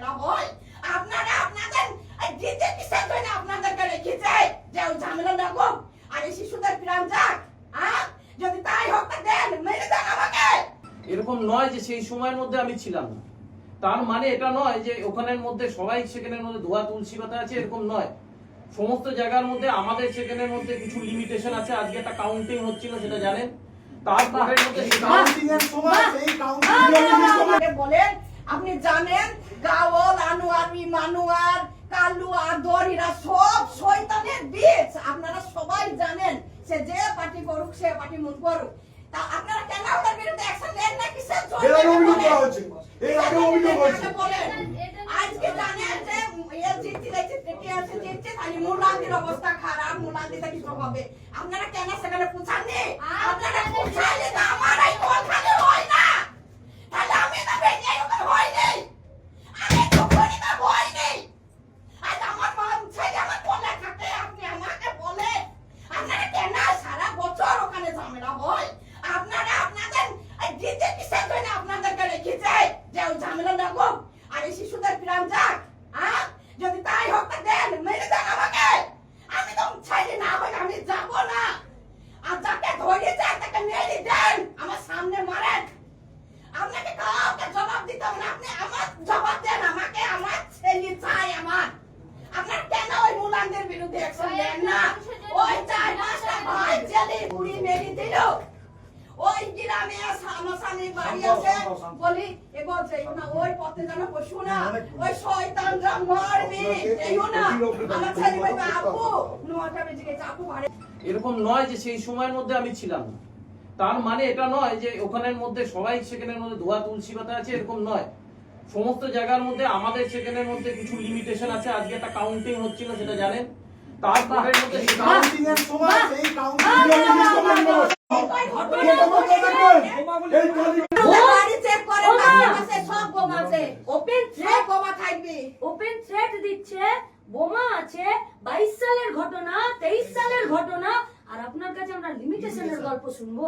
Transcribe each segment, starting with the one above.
ঝামেলা হয় আপনারা আপনাদের দিতে কিসের জন্য আপনাদেরকে রেখেছে? যে ঝামেলা না হোক আর এই শিশুদের প্রাণ যাক হ্যাঁ? যদি তাই হোক তা দেন মেরে দেন আমাকে। এরকম নয় যে সেই সময়ের মধ্যে আমি ছিলাম। না তার মানে এটা নয় যে ওখানের মধ্যে সবাই সেখানের মধ্যে ধোয়া তুলসী পাতা আছে এরকম নয়। সমস্ত জায়গার মধ্যে আমাদের সেখানের মধ্যে কিছু লিমিটেশন আছে। আজকে একটা কাউন্টিং হচ্ছিল সেটা জানেন? তারপরের মধ্যে কাউন্টিং এর সময় সেই কাউন্টিং আমাকে বলেন আপনি জানেন গাওয়াল আনোয়ার মানুয়ার কালু আদর এরা সব শয়তানের বীজ। আপনারা সবাই জানেন সে যে পার্টি করুক সে পার্টি মন করুক। তা আপনারা কেন ওদের বিরুদ্ধে অ্যাকশন নেন না? কিসের জন্য এর আগে অভিযোগ করা এর আগে অভিযোগ আজকে জানেন যে এ জিততে দেখছে কে আছে জিতছে তাহলে মুলান্দির অবস্থা খারাপ মুলান্দিতে কিছু হবে? আপনারা কেন সেখানে পৌঁছাননি? আপনারা পৌঁছাইলে তো আমার এই কোনখানে হয় না। তাহলে আমি তো বেরিয়ে ওখানে হয় নেই আমি তো করি না হয় নেই আজ আমার মন ছেলে আমার কোলে থাকে আপনি আমাকে বলে আপনারা কেন সারা বছর ওখানে ঝামেলা হয় আপনারা আপনাদের এই দিতে কিসের জন্য আপনাদেরকে রেখেছে যে ওই ঝামেলা না হোক আর এই শিশুদের প্রাণ যাক হ্যাঁ যদি তাই হোক তা দেন মেরে দেন আমাকে আমি তো ছেলে না হই আমি যাব না আর যাকে ধরেছে তাকে মেরে দেন আমার সামনে মারেন আপনাকে কাউকে জবাব দিতে হবে না আপনি আমার জবাব দেন আমাকে আমার ছেলে চাই আমার আপনার কেন ওই মুলানদের বিরুদ্ধে অ্যাকশন নেন না ওই চার পাঁচটা ভাই জেলে বুড়ি মেরে দিল। ওই গ্রামে বাড়ি আছে। বলি এ বলছে না ওই পথে যেন পশু না। ওই শয়তানরা মারবি না। আমার ছেলে বলবে আপু নোয়াটা বেজে গেছে আপু ভাড়ে এরকম নয় যে সেই সময়ের মধ্যে আমি ছিলাম। না তার মানে এটা নয় যে ওখানের মধ্যে সবাই সেখানের মধ্যে ধোয়া তুলসী পাতা আছে এরকম নয়। সমস্ত জায়গার মধ্যে আমাদের সেখানের মধ্যে কিছু লিমিটেশন আছে। আজকে একটা কাউন্টিং হচ্ছিল সেটা জানেন? তারপরের মধ্যে কাউন্টিং এর সময় সেই কাউন্টিং ওপেন থ্রেট দিচ্ছে। বোমা আছে। বাইশ সালের ঘটনা তেইশ সালের ঘটনা। আর আপনার কাছে আমরা লিমিটেশনের গল্প শুনব।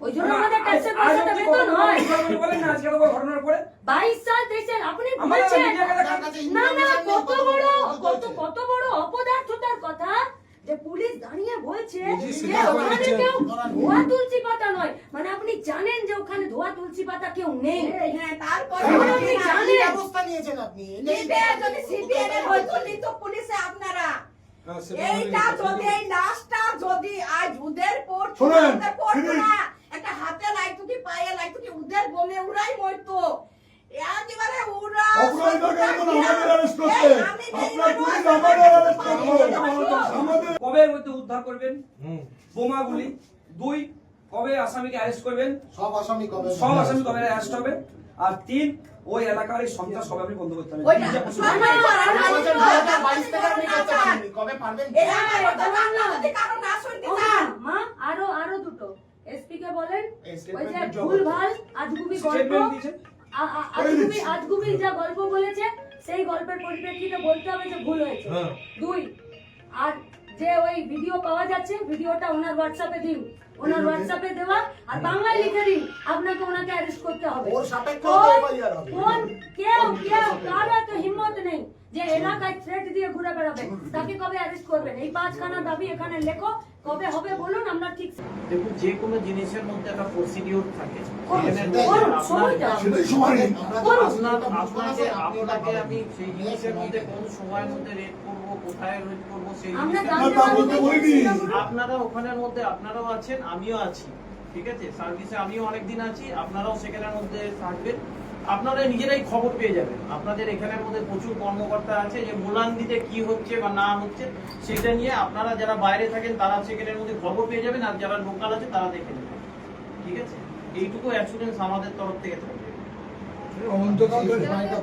ওই জন্য আমাদের ট্যাক্সের পয়সাটা বেতন হয় বলেন না আজকে ঘটনার পরে? বাইশ সাল তেইশ আপনি বলছেন media কে দেখা- না না কত বড় কত কত বড় অপদার্থতার কথা যে পুলিশ দাঁড়িয়ে বলছে যে ওখানে কেউ ধোয়া তুলসী পাতা নয়। মানে আপনি জানেন যে ওখানে ধোয়া তুলসী পাতা কেউ নেই। হ্যাঁ তারপর আপনি জানেন? ব্যবস্থা নিয়েছেন আপনি? সিবিআই এর হয়তো লিত পুলিশে আপনারা। এইটা যদি এই লাশটা যদি আজ উদের পর উদের পড়তো না একটা হাতে লাগতো কি পায়ে লাগতো কি উদের বমে উড়াই মরতো। একেবারে উড়া মধ্যে উদ্ধার করবেন? বোমাগুলি। দুই কবে আসামিকে অ্যারেস্ট করবেন? সব আসামি কবে? সব আসামি কবে অ্যারেস্ট হবে? আর তিন ওই এলাকার এই সন্ত্রাস কবে আপনি বন্ধ করতে হবে মা আরও আরও দুটো এসপি কে বলেন ওই যে ভুল ভালো আজগুবি গল্প আজগুবি আজগুবি যা গল্প বলেছে সেই গল্পের পরিপ্রেক্ষিতে বলতে হবে যে ভুল হয়েছে হ্যাঁ। দুই আর যে ওই ভিডিও পাওয়া যাচ্ছে ভিডিওটা ওনার হোয়াটসঅ্যাপে দিন ওনার হোয়াটসঅ্যাপে দেওয়া আর বাংলায় লিখে দিন আপনাকে ওনাকে অ্যারেস্ট করতে হবে ওর সাপেক্ষে কোন- তো FIR হবে। কোন কেউ কেউ কারও তো হিম্মত নেই যে এলাকায় থ্রেট দিয়ে ঘুরে বেড়াবে তাকে কবে অ্যারেস্ট করবেন? এই পাঁচখানা দাবি এখানে লেখো কবে হবে বলুন আমরা ঠিক দেখুন যে কোনো জিনিসের মধ্যে একটা প্রসিডিওর থাকে। আপনাকে আপনাকে আমি সেই জিনিসের মধ্যে কোন সময়ের মধ্যে করব কোথায় করব সেই। আপনারা ওখানের মধ্যে আপনারাও আছেন আমিও আছি ঠিক আছে? সার্ভিসে আমিও অনেকদিন আছি আপনারাও সেখানের মধ্যে থাকবেন। আপনারা নিজেরাই খবর পেয়ে যাবেন। আপনাদের এখানের মধ্যে প্রচুর কর্মকর্তা আছে যে মোলান্দিতে কি হচ্ছে বা না হচ্ছে, সেটা নিয়ে আপনারা যারা বাইরে থাকেন, তারা সেখানের মধ্যে খবর পেয়ে যাবেন, আর যারা লোকাল আছে, তারা দেখে নেবেন। ঠিক আছে? এইটুকু অ্যাসুরেন্স আমাদের তরফ থেকে থাকবে।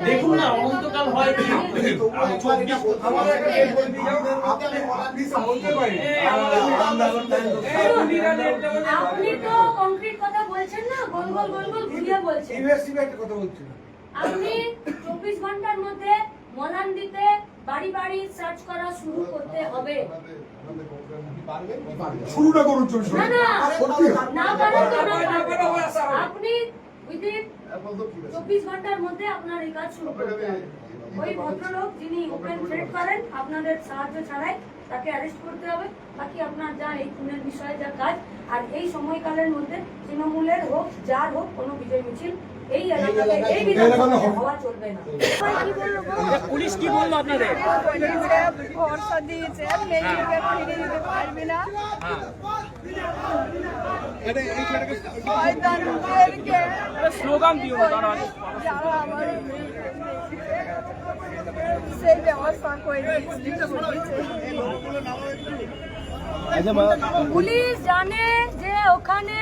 দেখুন না অনন্তকাল হয় কি। আপনি তো কংক্রিট কথা বলছেন না গোল গোল গোল গোল ঘুরিয়ে বলছেন আপনি চব্বিশ ঘণ্টার মধ্যে মলান দিতে বাড়ি বাড়ি সার্চ করা শুরু করতে হবে শুরুটা করুন চলছে না না সত্যি। না না না। আপনি উইদিন চব্বিশ ঘণ্টার মধ্যে আপনার এই কাজ শুরু করতে ওই ভদ্রলোক যিনি ওপেন থ্রেড করেন, আপনাদের সাহায্য ছাড়াই তাকে অ্যারেস্ট করতে হবে। বাকি আপনার যা এই খুনের বিষয়ে যা কাজ, আর এই সময়কালের মধ্যে তৃণমূলের হোক, যার হোক, কোনো বিজয় মিছিল এই এলাকাতে এই বিধানসভাতে হওয়া চলবে না। পুলিশ কি বলল আপনাদের? ভরসা দিয়েছে মেয়েকে ফিরে দিতে পারবি না স্লোগান দিও না আমার সেই ব্যবস্থা করে পুলিশ জানে যে ওখানে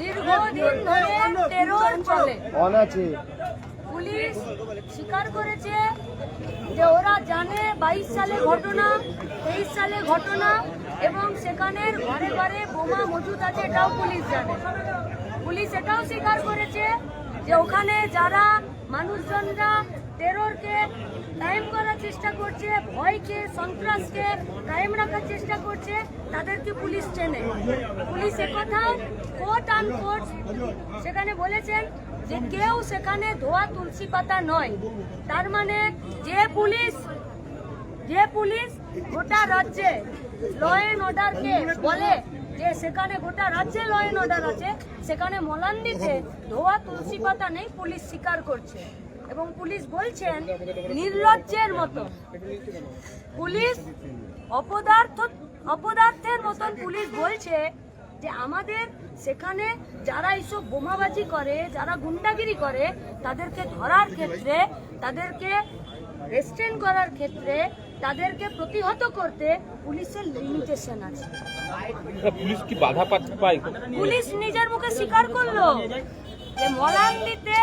দীর্ঘদিন ধরে টেরর চলে। পুলিশ স্বীকার করেছে যে ওরা জানে বাইশ সালে ঘটনা তেইশ সালে ঘটনা এবং সেখানের ঘরে ঘরে বোমা মজুদ আছে এটাও পুলিশ জানে। পুলিশ এটাও স্বীকার করেছে যে ওখানে যারা মানুষজনরা টেররকে কায়েম করার চেষ্টা করছে, ভয়কে, সন্ত্রাসকে কায়েম রাখার চেষ্টা করছে, তাদেরকে পুলিশ চেনে। পুলিশ একথা কোর্ট আন কোর্ট সেখানে বলেছেন যে কেউ সেখানে ধোয়া তুলসী পাতা নয়। তার মানে যে পুলিশ যে পুলিশ গোটা রাজ্যে ল অ্যান্ড অর্ডারকে বলে যে সেখানে গোটা রাজ্যে ল অ্যান্ড অর্ডার আছে, সেখানে মলান্দিতে ধোয়া তুলসী পাতা নেই, পুলিশ স্বীকার করছে। এবং পুলিশ বলছেন নির্লজ্জের মতো। পুলিশ অপদার্থ অপদার্থের মতন পুলিশ বলছে যে আমাদের সেখানে যারা এইসব বোমাবাজি করে যারা গুন্ডাগিরি করে তাদেরকে ধরার ক্ষেত্রে তাদেরকে রেস্ট্রেন করার ক্ষেত্রে তাদেরকে প্রতিহত করতে পুলিশের লিমিটেশন আছে। পুলিশ কি বাধা পায়? পুলিশ নিজের মুখে স্বীকার করল। যে মলান্দিতে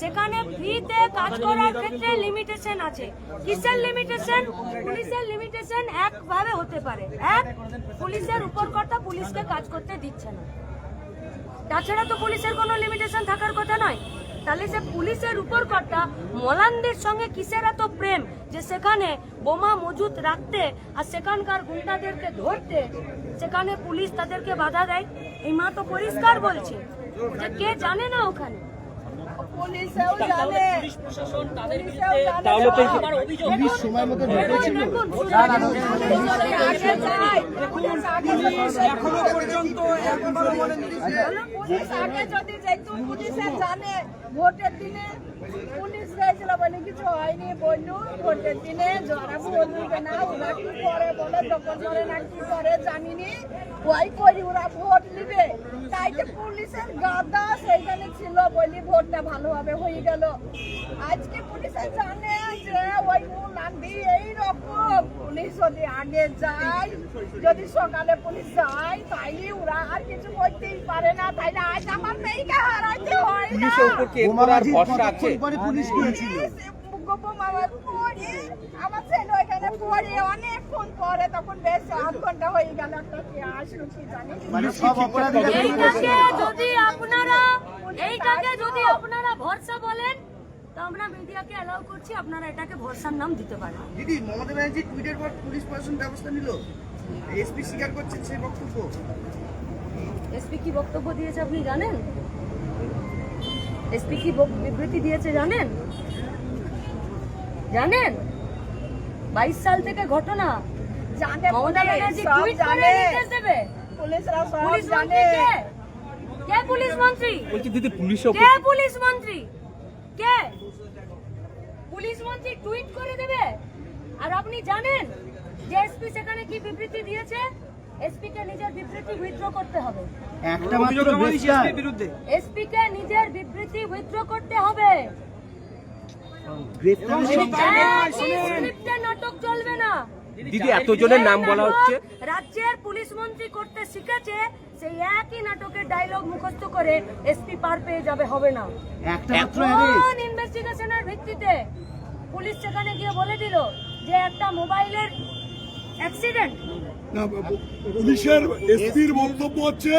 সেখানে ফ্রিতে কাজ করার ক্ষেত্রে লিমিটেশন আছে। কিসের লিমিটেশন পুলিশের লিমিটেশন একভাবে হতে পারে। এক, পুলিশের উপরকর্তা পুলিশকে কাজ করতে দিচ্ছে না। তাছাড়া তো পুলিশের কোনো লিমিটেশন থাকার কথা নয়। তাহলে সে পুলিশের উপরকর্তা মলানদের সঙ্গে কিসের এত প্রেম যে সেখানে বোমা মজুত রাখতে আর সেখানকার গুন্ডাদেরকে ধরতে সেখানে পুলিশ তাদেরকে বাধা দেয়? এই মা তো পরিষ্কার বলছে যে কে জানে না ওখানে। এখনও পর্যন্ত পুলিশ আগে যদি যেত জানে। ভোটের দিনে পুলিশ গেছিল বলে কিছু হয়নি, বললু, ভোটের দিনে ভোট দিবে না, ওরা কি করে বলে দখল করে না কি করে জানিনি। ওই করি ওরা ভোট নিবে? তাই যে পুলিশের গাদা সেইখানে ছিল বলি ভোটটা ভালোভাবে হয়ে গেল। আজকে পুলিশে জানে যে ওই মুলান্দি এইরকম পুলিশ যদি আগে যায়, যদি সকালে পুলিশ যায়, তাইলে ওরা আর কিছু করতেই পারে না। তাইলে আজ আমার মেয়েকে হারাইতে হয় না ভরসা আছে? পুলিশ গিয়েছিল আমার পরে আমার ছেলে ওইখানে পরে অনেকক্ষণ পরে তখন বেশ আধ ঘণ্টা হয়ে গেল একটা কে আসলো কি জানি। মানে যদি আপনারা এইটাকে যদি আপনারা ভরসা বলেন তো আমরা মিডিয়াকে অ্যালাউ করছি আপনারা এটাকে ভরসার নাম দিতে পারেন। দিদি মমতা ব্যানার্জি টুইটের পর পুলিশ প্রশাসন ব্যবস্থা নিল। এসপি স্বীকার করছেন সেই বক্তব্য। এসপি কি বক্তব্য দিয়েছে আপনি জানেন? এসপি কি বিবৃতি দিয়েছে জানেন? জানেন? বাইশ সাল থেকে ঘটনা। মমতা ব্যানার্জি টুইট করে নির্দেশ দেবে। পুলিশ মন্ত্রী কে? কে পুলিশ মন্ত্রী? বলছি দিদি পুলিশ কে পুলিশ মন্ত্রী? কে? পুলিশ মন্ত্রী টুইট করে দেবে। আর আপনি জানেন যে এসপি সেখানে কি বিবৃতি দিয়েছে? এসপি নিজের বিবৃতি উইথড্র করতে হবে। একটা মাত্র গ্রেফতার বিরুদ্ধে। এসপি নিজের বিবৃতি উইথড্র করতে হবে। গ্রেফতারের সঙ্গে একই স্ক্রিপ্টে নাটক চলবে না। দিদি এতজনের নাম বলা হচ্ছে? রাজ্যের পুলিশ মন্ত্রী করতে শিখেছে সেই একই নাটকের ডায়লগ মুখস্থ করে এসপি পার পেয়ে যাবে হবে না। একটা মাত্র ইনভেস্টিগেশনের ভিত্তিতে পুলিশ সেখানে গিয়ে বলে দিল যে একটা মোবাইলের অ্যাক্সিডেন্ট না, পুলিশের এসপির বক্তব্য হচ্ছে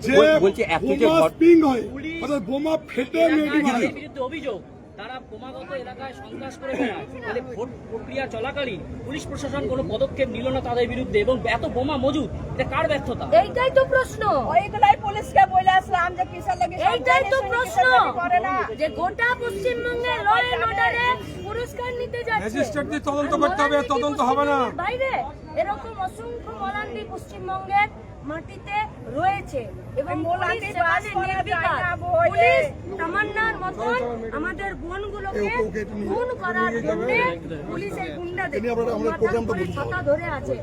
যে বল- বলছি এত যে স্প্রিং হয় অর্থাৎ বোমা ফেটে মেয়েটি মারে বিরুদ্ধে অভিযোগ। তারা ক্রমাগত এলাকায় সন্ত্রাস করে তাহলে ভোট প্রক্রিয়া চলাকালীন পুলিশ প্রশাসন কোনো পদক্ষেপ নিল না তাদের বিরুদ্ধে এবং এত বোমা মজুদ এটা কার ব্যর্থতা? এইটাই তো প্রশ্ন। ওইগুলাই পুলিশকে বলে আসলাম যে কিসের লাগে এইটাই তো প্রশ্ন। যে গোটা পশ্চিমবঙ্গে ল এন্ড অর্ডারে পুরস্কার নিতে যাচ্ছে। ম্যাজিস্ট্রেটদের তদন্ত করতে হবে, তদন্ত হবে না। বাইরে। এরকম অসংখ্য মলান্ডি পশ্চিমবঙ্গের মাটিতে রয়েছে এবং পুলিশ। পুলিশ তামান্নার মতন আমাদের বোনগুলোকে খুন করার জন্য গুন্ডাদের আমাদের প্রোগ্রামটা ছাতা ধরে আছে।